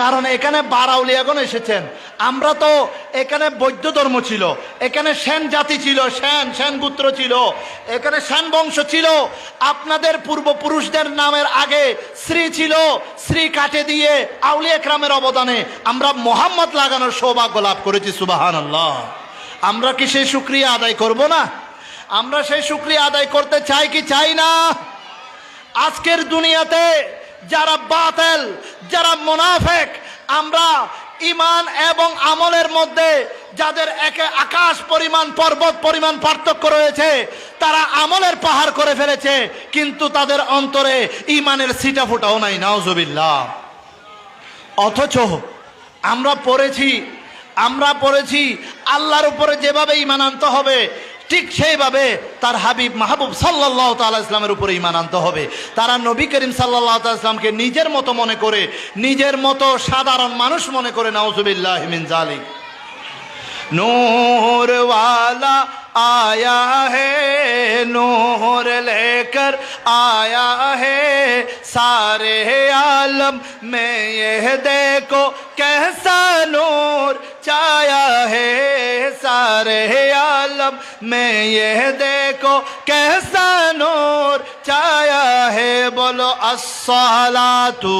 কারণ এখানে বারাউলিয়াগণ এসেছেন। আমরা তো এখানে বৌদ্ধ ধর্ম ছিল, এখানে সেন জাতি ছিল, সেন সেন গোত্র ছিল, এখানে সেন বংশ ছিল। আপনাদের পূর্বপুরুষদের নামের আগে শ্রী ছিল, শ্রী কাটে দিয়ে আউলিয়া ক্রামের অবদানে আমরা মোহাম্মদ লাগানোর সৌভাগ্য লাভ করেছি সুবাহান আল্লাহ আমরা কি সেই সুক্রিয়া আদায় করব না? আমরা সেই সুক্রিয়া আদায় করতে চাই কি চাই না? আজকের দুনিয়াতে যারা বাতেল, যারা মোনাফেক, আমরা ইমান এবং আমলের মধ্যে যাদের একে আকাশ পরিমাণ, পর্বত পরিমাণ পার্থক্য রয়েছে, তারা আমলের পাহাড় করে ফেলেছে, কিন্তু তাদের অন্তরে ইমানের সিটা ফুটাও নাই নাওজবিল্লাহ অথচ আমরা পড়েছি আমরা পড়েছি, আল্লাহর উপরে যেভাবে ইমান আনতে হবে ঠিক সেইভাবে তার হাবিব মাহবুব সাল্লাহ তাল্লাহ ইসলামের উপরে ইমান আনতে হবে তারা নবী করিম সাল্লাহ ইসলামকে নিজের মতো মনে করে নিজের মতো সাধারণ মানুষ মনে করে নাউজুবিল্লাহ মিন জালিক नूर वाला आया है नूर लेकर आया है सारे आलम में यह देखो कैसा नूर छाया है सारे आलम में यह देखो कैसा नूर छाया है बोलो अस्सलातु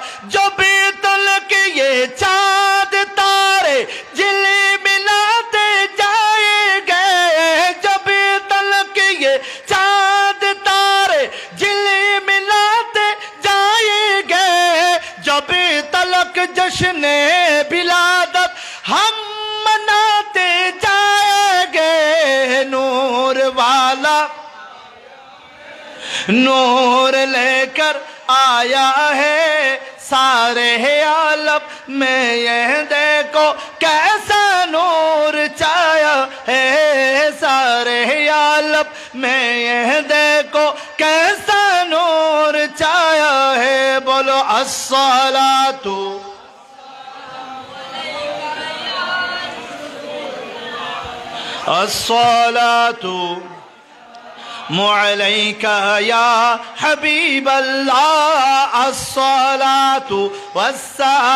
जश्न बिलादत हम मनाते जाएँगे, नूर वाला। नूर लेकर आया है सारे आलम में, यह देखो कैसा नूर छाया है सारे आलम में, यह देखो कैसा नूर छाया है। बोलो, अस्सलातु الصلاة عليك يا حبيب الله. الصلاة والسلام